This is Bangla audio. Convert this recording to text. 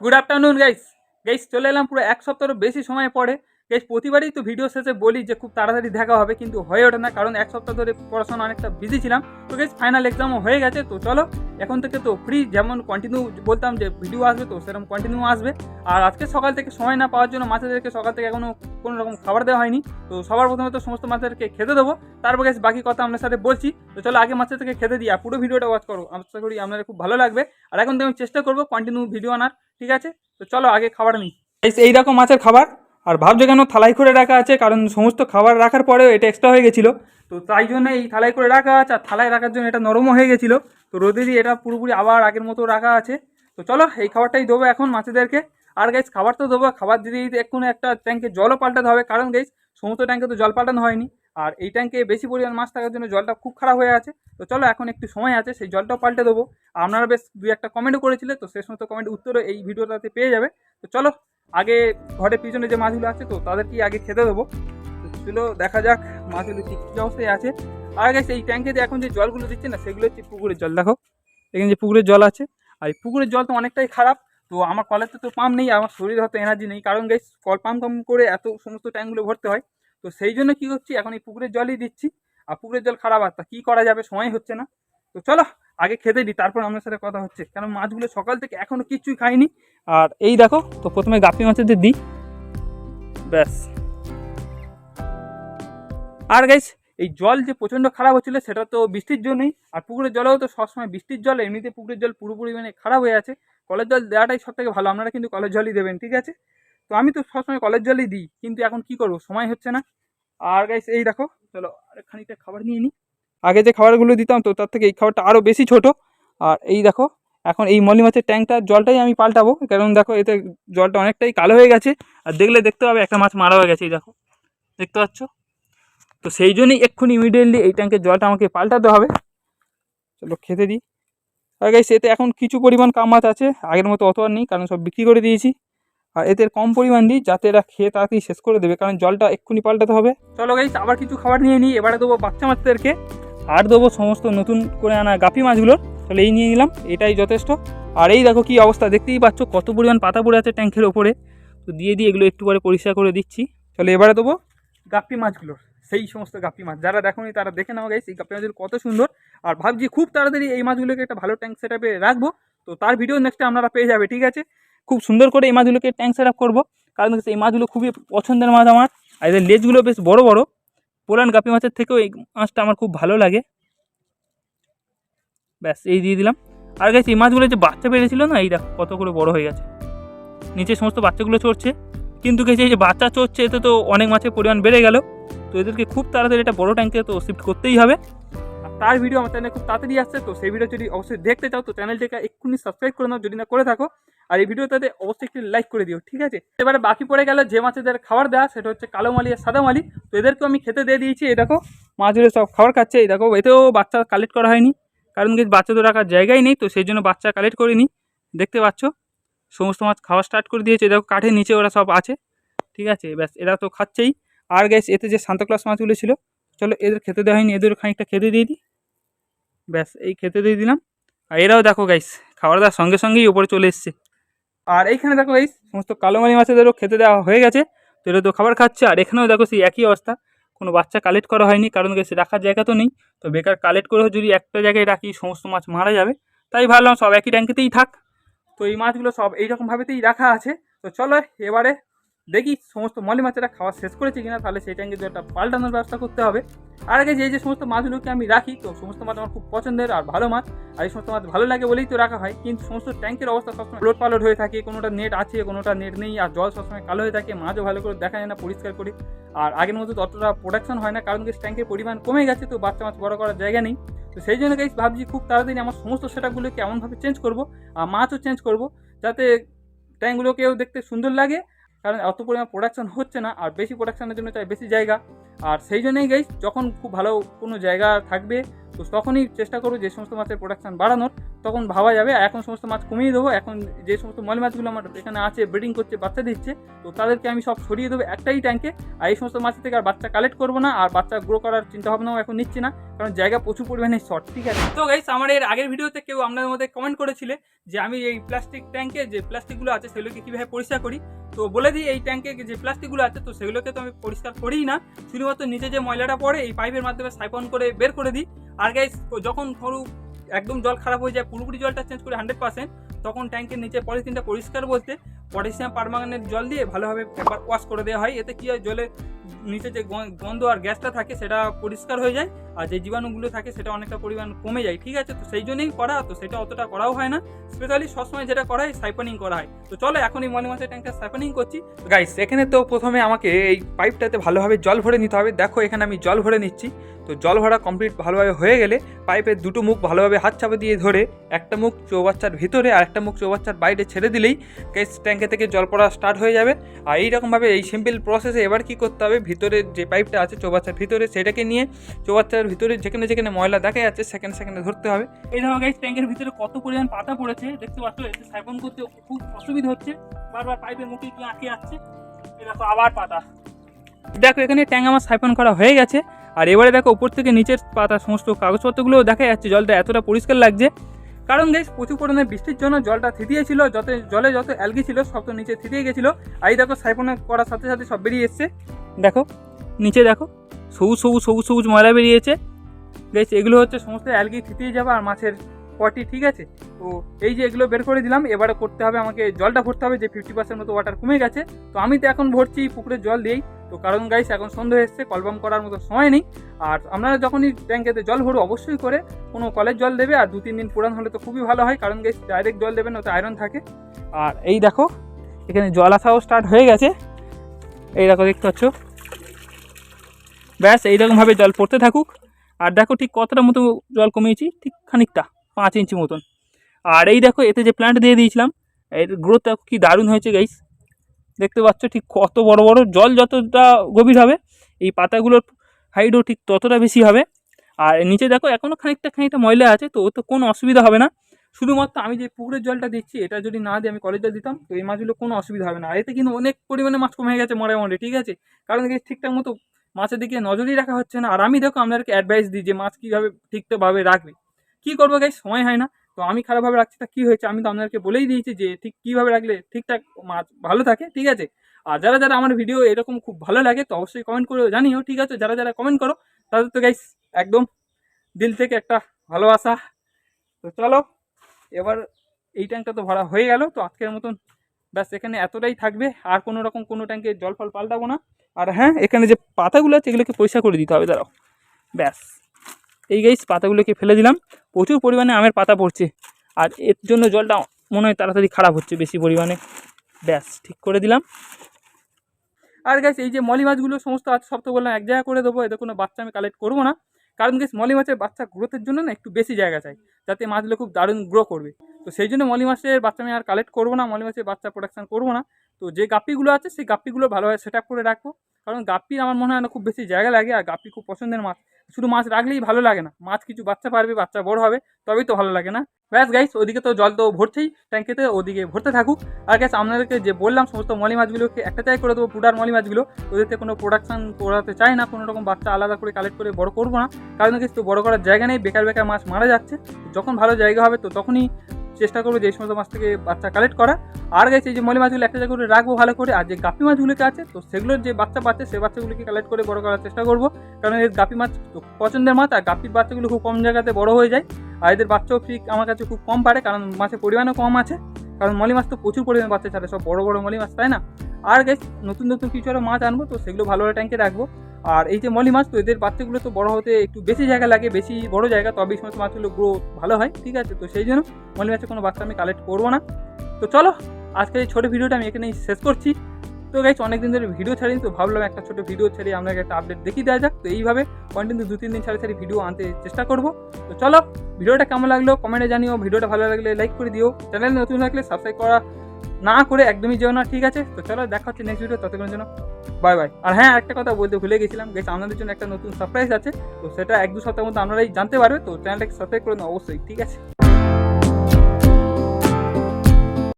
গুড আফটারনুন গাইস গাইস চলে এলাম পুরো এক সপ্তাহের বেশি সময় পরে। গাইস প্রতিবারই তো ভিডিও শেষে বলি যে খুব তাড়াতাড়ি দেখা হবে, কিন্তু হয়ে ওঠে না, কারণ এক সপ্তাহ ধরে পড়াশোনা অনেকটা বিজি ছিলাম। তো গাইস ফাইনাল এক্সামও হয়ে গেছে, তো চলো, এখন থেকে তো ফ্রি যেমন কন্টিনিউ বলতাম যে ভিডিও আসবে, তো সেরকম কন্টিনিউ আসবে। আর আজকে সকাল থেকে সময় না পাওয়ার জন্য মাছেদেরকে সকাল থেকে এখনও কোনো রকম খাবার দেওয়া হয়নি, তো সবার প্রথমে তো সমস্ত মাছেদেরকে খেতে দেবো। তারপর গেছে বাকি কথা আপনার সাথে বলছি, তো চলো আগে মাছের থেকে খেতে দিই, আর পুরো ভিডিওটা ওয়াচ করো, আশা করি আপনাদের খুব ভালো লাগবে। আর এখন তো আমি চেষ্টা করব কন্টিনিউ ভিডিও আনার, ঠিক আছে? তো চলো আগে খাবার নিই। এই রকম মাছের খাবার। আর ভাবছ কেন? থালাই করে রাখা আছে, কারণ সমস্ত খাবার রাখার পরেও এটা এক্সট্রা হয়ে গেছিল। তো তাই জন্য এই থালাই করে রাখা আছে, আর থালায় রাখার জন্য এটা নরমও হয়ে গেছিল। তো রোদে দিয়ে এটা পুরোপুরি আবার আগের মতো রাখা আছে। তো চলো, এই খাবারটাই দেবো এখন মাছেদেরকে। আর গাইস খাবার তো দেবো, খাবার দিতে দিতে এক্ষুনি একটা ট্যাঙ্কে জলও পাল্টাতে হবে, কারণ গাইস সমস্ত ট্যাঙ্কে তো জল পাল্টানো হয়নি। আর এই ট্যাঙ্কে বেশি পরিমাণ মাছ থাকার জন্য জলটা খুব খারাপ হয়ে আছে। তো চলো, এখন একটু সময় আছে, সেই জলটাও পাল্টে দেবো। আপনারা বেশ দুই একটা কমেন্টও করেছিলে, তো সেই সমস্ত কমেন্ট উত্তরও এই ভিডিওটাতে পেয়ে যাবে। তো চলো আগে ঘরের পিছনে যে মাছগুলো আছে তো, তাদেরকে আগে খেতে দেবো। চলো দেখা যাক মাছগুলো ঠিক কী অবস্থায় আছে। আর গেছে এই ট্যাঙ্কে যে এখন যে জলগুলো দিচ্ছে না, সেগুলো হচ্ছে পুকুরের জল, দেখো। এখানে যে পুকুরের জল আছে, আর এই পুকুরের জল তো অনেকটাই খারাপ, তো আমার কলেতে তো পাম্প নেই, আমার শরীরে হয়তো এনার্জি নেই, কারণ গাইস কল পাম্প কাম করে এত সমস্ত ট্যাঙ্কগুলো ভরতে হয়। তো সেই জন্য কী হচ্ছে এখন এই পুকুরের জলই দিচ্ছি। আর পুকুরের জল খারাপ আর তা কী করা যাবে, সময় হচ্ছে না। তো চলো আগে খেতে দিই, তারপর আপনার সাথে কথা হচ্ছে। কারণ মাছগুলো সকাল থেকে এখনও কিচ্ছুই খাইনি। আর এই দেখো, তো প্রথমে গাপি মাছেদের দিই, ব্যাস। আর গাইস এই জল যে প্রচণ্ড খারাপ হচ্ছিল, সেটা তো বৃষ্টির জন্যই। আর পুকুরের জলেও তো সবসময় বৃষ্টির জল, এমনিতে পুকুরের জল পুরোপুরি মানে খারাপ হয়ে আছে। কলের জল দেওয়াটাই সব থেকে ভালো, আপনারা কিন্তু কলের জলই দেবেন, ঠিক আছে? তো আমি তো সবসময় কলের জলই দিই, কিন্তু এখন কি করব, সময় হচ্ছে না। আর গাইস এই দেখো, চলো আর খানিকটা খাবার নিয়ে নিই। আগে যে খাবারগুলো দিতাম তো তার থেকে এই খাবারটা আরও বেশি ছোট। আর এই দেখো, এখন এই মলি মাছের ট্যাঙ্কটার জলটাই আমি পাল্টাবো, কারণ দেখো এতে জলটা অনেকটাই কালো হয়ে গেছে। আর দেখলে দেখতে পাবে একটা মাছ মারা হয়ে গেছে, এই দেখো। দেখতে পাচ্ছ? তো সেই জন্যই এক্ষুনি ইমিডিয়েটলি এই ট্যাঙ্কের জলটা আমাকে পাল্টাতে হবে। চলো খেতে দিই। আর গাইস এতে এখন কিছু পরিমাণ কাম মাছ আছে, আগের মতো অত আর নেই, কারণ সব বিক্রি করে দিয়েছি। আর এতে কম পরিমাণ দিই, যাতে এরা খেয়ে তাড়াতাড়ি শেষ করে দেবে, কারণ জলটা এক্ষুনি পাল্টাতে হবে। চলো গাইস আবার কিছু খাবার নিয়ে নিই, এবারে দেবো বাচ্চা মাছদেরকে। আর দেবো সমস্ত নতুন করে আনা গাপি মাছগুলোর। তাহলে এই নিয়ে নিলাম, এটাই যথেষ্ট। আর এই দেখো কি অবস্থা, দেখতেই পাচ্ছ কত পরিমাণ পাতা পড়ে আছে ট্যাঙ্কের ওপরে। তো দিয়ে দিয়ে এগুলো একটু পরে পরিষ্কার করে দিচ্ছি। তাহলে এবারে দেবো গাপ্পি মাছগুলোর, সেই সমস্ত গাপ্পি মাছ। যারা দেখোনি তারা দেখে নাও গাইস এই গাপ্পি মাছগুলো কত সুন্দর। আর ভাবছি খুব তাড়াতাড়ি এই মাছগুলোকে একটা ভালো ট্যাঙ্ক সেট রাখব। তো তার ভিডিও নেক্সটে আপনারা পেয়ে যাবে, ঠিক আছে? খুব সুন্দর করে এই মাছগুলোকে ট্যাঙ্ক সেট আপ করব। কারণ এই মাছগুলো খুবই পছন্দের মাছ আমার। আর এদের লেজগুলো বেশ বড় বড়। পোলান গাপি মাছের থেকেও এই মাছটা আমার খুব ভালো লাগে। ব্যাস, এই দিয়ে দিলাম। আর গেছে এই মাছগুলো যে বাচ্চা বেড়েছিল না, এই দেখো কত করে বড় হয়ে গেছে। নিচে সমস্ত বাচ্চাগুলো চড়ছে। কিন্তু গেছে এই যে বাচ্চা চড়ছে, এতে তো অনেক মাছের পরিমাণ বেড়ে গেল। তো এদেরকে খুব তাড়াতাড়ি একটা বড় ট্যাঙ্কে তো শিফট করতেই হবে। আর তার ভিডিও আমার চ্যানেলে খুব তাড়াতাড়ি আসছে, তো সেই ভিডিও যদি অবশ্যই দেখতে চাও, তো চ্যানেলটাকে এক্ষুনি সাবস্ক্রাইব করে নাও। যদি না করে থাকো আর এই ভিডিওটাতে অবশ্যই একটি লাইক করে দিও, ঠিক আছে? এবারে বাকি পড়ে গেল যে মাছেদের খাবার দেওয়া সেটা হচ্ছে কালো মালি আর সাদা মালি। তো এদেরকেও আমি খেতে দিয়ে দিয়েছি, এই দেখো, মাছগুলো সব খাবার খাচ্ছে, এই দেখো, এতেও বাচ্চা কালেক্ট করা হয়নি। কারণ কি বাচ্চা তো রাখার জায়গাই নেই, তো সেই জন্য বাচ্চা কালেক্ট করিনি। দেখতে পাচ্ছ? সমস্ত মাছ খাওয়া স্টার্ট করে দিয়েছে দেখো, কাঠের নিচে ওরা সব আছে, ঠিক আছে? ব্যাস, এরা তো খাচ্ছেই। আর গ্যাস এতে যে সান্তাক্লাস মাছগুলো ছিল, চলো, এদের খেতে দেওয়া হয়নি, এদের খানিকটা খেতে দিয়ে দিই। ব্যাস, এই খেতে দিয়ে দিলাম। আর এরাও দেখো গাইস খাবার দাওয়ার সঙ্গে সঙ্গেই ওপরে চলে এসছে। আর এইখানে দেখো এই সমস্ত কালো মালি মাছেদেরও খেতে দেওয়া হয়ে গেছে। তো এটা তো খাবার খাচ্ছে, আর এখানেও দেখো সেই একই অবস্থা। কোনো বাচ্চা কালেক্ট করা হয়নি, কারণ সে রাখার জায়গা তো নেই। তো বেকার কালেক্ট করে যদি একটা জায়গায় রাখি, সমস্ত মাছ মারা যাবে। তাই ভাবলাম সব একই ট্যাঙ্কেতেই থাক। তো এই মাছগুলো সব এইরকমভাবেতেই রাখা আছে। তো চলো এবারে দেখি সমস্ত মলি মাছেরা খাওয়া শেষ করেছে কিনা, তাহলে সেই ট্যাঙ্কে একটা পাল্টানোর ব্যবস্থা করতে হবে। আর আগে যে যে সমস্ত মাছগুলোকে আমি রাখি, তো সমস্ত মাছ আমার খুব পছন্দের আর ভালো মাছ, আর এই সমস্ত মাছ ভালো লাগে বলেই তো রাখা হয়, কিন্তু সমস্ত ট্যাঙ্কের অবস্থা সবসময় লোট পালট হয়ে থাকে, কোনোটা নেট আছে, কোনোটা নেট নেই, আর জল সবসময় কালো হয়ে থাকে, মাছও ভালো করে দেখা যায় না পরিষ্কার করি। আর আগের মতো ততটা প্রোডাকশন হয় না, কারণ কি ট্যাঙ্কের পরিমাণ কমে গেছে, তো বাচ্চা মাছ বড় করার জায়গা নেই। তো সেই জন্য গাইস ভাবছি খুব তাড়াতাড়ি আমার সমস্ত সেটআপগুলোকে এমনভাবে চেঞ্জ করব, আর মাছও চেঞ্জ করব, যাতে ট্যাঙ্কগুলোকেও দেখতে সুন্দর লাগে কারণ অত পরিমাণ প্রোডাকশন হচ্ছে না, আর বেশি প্রোডাকশনের জন্য চাই বেশি জায়গা। আর সেই জন্যই গাইস যখন খুব ভালো কোনো জায়গা থাকবে, তো তখনই চেষ্টা করব যে সমস্ত মাছের প্রোডাকশান বাড়ানোর। তখন ভাবা যাবে এখন সমস্ত মাছ কমিয়ে দেবো। এখন যে সমস্ত মলি মাছগুলো আমার এখানে আছে ব্রিডিং করছে, বাচ্চা দিচ্ছে, তো তাদেরকে আমি সব সরিয়ে দেবো একটাই ট্যাঙ্কে আর এই সমস্ত মাছ থেকে আর বাচ্চা কালেক্ট করব না, আর বাচ্চা গ্রো করার চিন্তা ভাবনাও এখন নিচ্ছি না, কারণ জায়গা প্রচুর পরিমাণে শর্ট ঠিক আছে? তো গাইস আমার এর আগের ভিডিওতে কেউ আপনাদের মধ্যে কমেন্ট করেছিলে যে আমি এই প্লাস্টিক ট্যাঙ্কে যে প্লাস্টিকগুলো আছে, সেগুলোকে কীভাবে পরিষ্কার করি? তো বলে দিই, এই ট্যাঙ্কে যে প্লাস্টিকগুলো আছে, তো সেগুলোকে তো আমি পরিষ্কার করিই না। শুধুমাত্র নিচে যে ময়লাটা পড়ে, এই পাইপের মাধ্যমে সাইপন করে বের করে দিই। আর গাইস যখন ধরু একদম জল খারাপ হয়ে যায়, পুরোপুরি জলটা চেঞ্জ করে হান্ড্রেড পার্সেন্ট তখন ট্যাঙ্কের নিচে পলিথিনটা পরিষ্কার বলতে পটাশিয়াম পারমাঙ্গানের জল দিয়ে ভালোভাবে একবার ওয়াশ করে দেওয়া হয়। এতে কি হয়, জলে নিচে যে গন্ধ আর গ্যাসটা থাকে সেটা পরিষ্কার হয়ে যায় আর যে জীবাণুগুলো থাকে সেটা অনেকটা পরিমাণ কমে যায়, ঠিক আছে? তো সেই জন্যই করা, তো সেটা অতটা করাও হয় না। স্পেশালি সবসময় যেটা করা হয় সাইপনিং করা হয়। তো চলো এখন এই মলি মাছের ট্যাঙ্কটা সাইপনিং করছি। গাইস এখানে তো প্রথমে আমাকে এই পাইপটাতে ভালোভাবে জল ভরে নিতে হবে। দেখো, এখানে আমি জল ভরে নিচ্ছি। তো জল ভরা কমপ্লিট ভালোভাবে হয়ে গেলে পাইপের দুটো মুখ ভালোভাবে হাত চাপা দিয়ে ধরে, একটা মুখ চৌবাচ্চার ভিতরে আর একটা মুখ চৌবাচ্চার বাইরে ছেড়ে দিলেই গ্যাস ট্যাঙ্কে থেকে জল পড়া স্টার্ট হয়ে যাবে। আর এইরকমভাবে এই সিম্পল প্রসেসে এবার কি করতে হবে? ভিতরে যে পাইপটা আছে চৌবাচ্চার ভিতরে সেটাকে নিয়ে চৌবাচ্চার ভিতরে যেখানে যেখানে ময়লা দেখা যাচ্ছে সেখানে সেখানে ধরতে হবে। এই দেখো গাইস ট্যাঙ্কের ভিতরে কত পরিমাণ পাতা পড়েছে দেখতে পাচ্ছ? এতে সাইপন করতে খুব অসুবিধা হচ্ছে। বারবার পাইপের মুখে কি আঁকে এই দেখো আবার পাতা। দেখো এখানে ট্যাঙ্ক আমার সাইফন করা হয়ে গেছে। আর এবারে দেখো উপর থেকে নিচের পাতা সমস্ত কাগজপত্রগুলো দেখা যাচ্ছে। জলটা এতটা পরিষ্কার লাগছে কারণ দেশ প্রচুর পরিমাণে বৃষ্টির জন্য জলটা থিতিয়েছিল, যত জলে যত অ্যালগি ছিল, সব তো নিচে থিতিয়ে গেছিল। আর দেখো সাইফোনে করার সাথে সাথে সব বেরিয়ে এসছে। দেখো, নিচে দেখো, সবুজ সবুজ সবুজ সবুজ ময়লা বেরিয়েছে। বেশ, এগুলো হচ্ছে সমস্ত অ্যালগি থিতিয়ে যাবে আর মাছের পটি, ঠিক আছে? তো এই যে এগুলো বের করে দিলাম, এবারে করতে হবে আমাকে, জলটা ভরতে হবে, যে ফিফটি পার্সেন্ট মতো ওয়াটার কমে গেছে। তো আমি তো এখন ভরছি পুকুরের জল দিয়েই। তো কারণ গাইস এখন সন্ধ্যা হয়ে এসছে কলবাম করার মতো সময় নেই। আর আপনারা যখনই ট্যাঙ্কেতে জল ভরো, অবশ্যই করে কোনো কলের জল দেবে, আর দু তিন দিন পুরান হলে তো খুবই ভালো হয়, কারণ গাইস ডাইরেক্ট জল দেবেন, ওতে আয়রন থাকে। আর এই দেখো, এখানে জল আসাও স্টার্ট হয়ে গেছে। এই দেখো, দেখতে পাচ্ছ? ব্যাস, এইরকমভাবে জল পড়তে থাকুক। আর দেখো ঠিক কতটা মতো জল কমিয়েছি, ঠিক খানিকটা। পাঁচ ইঞ্চি মতন। আর এই দেখো, এতে যে প্ল্যান্ট দিয়ে দিয়েছিলাম, এর গ্রোথ দেখো কি দারুণ হয়েছে গাইস দেখতে পাচ্ছ ঠিক কত বড় বড়, জল যতটা গভীর হবে, এই পাতাগুলোর হাইটও ঠিক ততটা বেশি হবে। আর নিচে দেখো এখনও খানিকটা খানিকটা ময়লা আছে, তো ওতে কোনো অসুবিধা হবে না। শুধুমাত্র আমি যে পুকুরের জলটা দিচ্ছি, এটা যদি না দিয়ে আমি কলের জল দিতাম, তো এই মাছগুলো কোনো অসুবিধা হবে না। আর এতে কিন্তু অনেক পরিমাণে মাছ কমে গেছে মরে ঠিক আছে? কারণ ঠিকঠাক মতো মাছের দিকে নজরই রাখা হচ্ছে না। আর আমি দেখো, আপনাদেরকে অ্যাডভাইস দিই যে মাছ কীভাবে ঠিকঠাকভাবে রাখবে। কী করব গাই সময় হয় না। তো আমি খারাপভাবে রাখছি, তা কী হয়েছে? আমি তো আপনাদেরকে বলেই দিয়েছি যে ঠিক কীভাবে রাখলে ঠিকঠাক মাছ ভালো থাকে, ঠিক আছে? আর যারা যারা আমার ভিডিও এরকম খুব ভালো লাগে, তো অবশ্যই কমেন্ট করে জানিও, ঠিক আছে? যারা যারা কমেন্ট করো, তাদের তো গাইস একদম দিল থেকে একটা ভালোবাসা। তো চলো, এবার এই ট্যাঙ্কটা তো ভরা হয়ে গেল, তো আজকের মতন ব্যাস, এখানে এতটাই থাকবে। আর কোনো রকম কোনো ট্যাঙ্কে জল ফল পাল্টাবো না। আর হ্যাঁ এখানে যে পাতাগুলো আছে, এগুলোকে পরিষ্কার করে দিতে হবে, দাঁড়াও। ব্যাস। এই গাইস পাতাগুলোকে ফেলে দিলাম। প্রচুর পরিমাণে আমের পাতা পড়ছে। আর এর জন্য জলটা মনে হয় তাড়াতাড়ি খারাপ হচ্ছে বেশি পরিমাণে। ব্যাস, ঠিক করে দিলাম। আর গাইস এই যে মলি মাছগুলো সমস্ত আছে সব তো বললাম এক জায়গায় করে দেবো এদের কোনো বাচ্চা আমি কালেক্ট করব না। কারণ গাইস মলি মাছের বাচ্চা গ্রোথের জন্য না একটু বেশি জায়গা চাই, যাতে মাছগুলো খুব দারুণ গ্রো করবে। তো সেই জন্য মলি মাছের বাচ্চা আমি আর কালেক্ট করব না, মলি মাছের বাচ্চা প্রোডাকশন করব না। তো যে গাপ্পিগুলো আছে, সেই গাপ্পিগুলো ভালোভাবে সেট করে রাখব। কারণ গাপ্পির আমার মনে হয় না খুব বেশি জায়গা লাগে, আর গাপ্পি খুব পছন্দের মাছ। শুধু মাছ রাখলেই ভালো লাগে না। মাছ কিছু বাচ্চা পারবে, বাচ্চা বড় হবে, তবেই তো ভালো লাগে না। ব্যাস গাইস ওদিকে তো জল তো ভরছেই ট্যাঙ্কিতে ওদিকে ভরতে থাকুক। আর গ্যাস আপনাদেরকে যে বললাম, সমস্ত মলি মাছগুলোকে একটা জায়গায় করে দেবো পুডার মলি মাছগুলো। ওদেরতে কোনো প্রোডাকশান করাতে চাই না, কোনো রকম বাচ্চা আলাদা করে কালেক্ট করে বড় করব না। কারণ কিছু বড় করার জায়গা নেই, বেকার বেকার মাছ মারা যাচ্ছে। যখন ভালো জায়গা হবে, তো তখনই চেষ্টা করব যে সমস্ত মাছ থেকে বাচ্চা কালেক্ট করা। আর গেছে যে মলি মাছগুলো একটা জায়গা করে রাখব ভালো করে, আর যে গাপি মাছগুলোকে আছে, তো সেগুলোর যে বাচ্চা পাচ্ছে সেই বাচ্চাগুলোকে কালেক্ট করে বড় করার চেষ্টা করব। কারণ এর গাপি মাছ তো পছন্দের মাছ, আর গাপির বাচ্চাগুলো খুব কম জায়গাতে বড় হয়ে যায়। আর এদের বাচ্চাও ঠিক আমার কাছে খুব কম পারে, কারণ মাছের পরিমাণও কম আছে। কারণ মলি মাছ তো প্রচুর পরিমাণে বাচ্চা ছাড়ে, সব বড় বড় মলি মাছ, তাই না? আর গেছ নতুন নতুন কিছু আরও মাছ আনব, তো সেগুলো ভালো ভালো ট্যাঙ্কে রাখব। আর এই যে মলি মাছ, তো এদের বাচ্চাগুলো তো বড় হতে একটু বেশি জায়গা লাগে, বেশি বড় জায়গা, তবে এই সমস্ত মাছগুলো গ্রো ভালো হয়, ঠিক আছে? তো সেই জন্য মলি মাছের কোনো বাচ্চা আমি কালেক্ট করব না। তো চলো আজকের এই ছোটো ভিডিওটা আমি এখানেই শেষ করছি। তো গাইছ অনেকদিন ধরে ভিডিও ছাড়িনি, তো ভাবলাম একটা ছোটো ভিডিও ছেড়ে আপনাকে একটা আপডেট দেখিয়ে দেওয়া যাক। তো এইভাবে কন্টিনিউ দু, তিন দিন ছাড়ে ছাড়ি ভিডিও আনতে চেষ্টা করব। তো চলো, ভিডিওটা কেমন লাগল? কমেন্টে জানিও। ভিডিওটা ভালো লাগলে লাইক করে দিও। চ্যানেল নতুন থাকলে সাবস্ক্রাইব করা। না করে একদমই যেও না, ঠিক আছে? তো চলো, দেখা হচ্ছে নেক্সট ভিডিও ততক্ষণের জন্য বাই বাই আর হ্যাঁ একটা কথা বলতে ভুলে গেছিলাম গেছে আপনাদের জন্য একটা নতুন সারপ্রাইজ আছে, তো সেটা এক দু সপ্তাহের মধ্যে আপনারাই জানতে পারবে, তো চ্যানেলটাকে সাবস্ক্রাইব করে অবশ্যই, ঠিক আছে?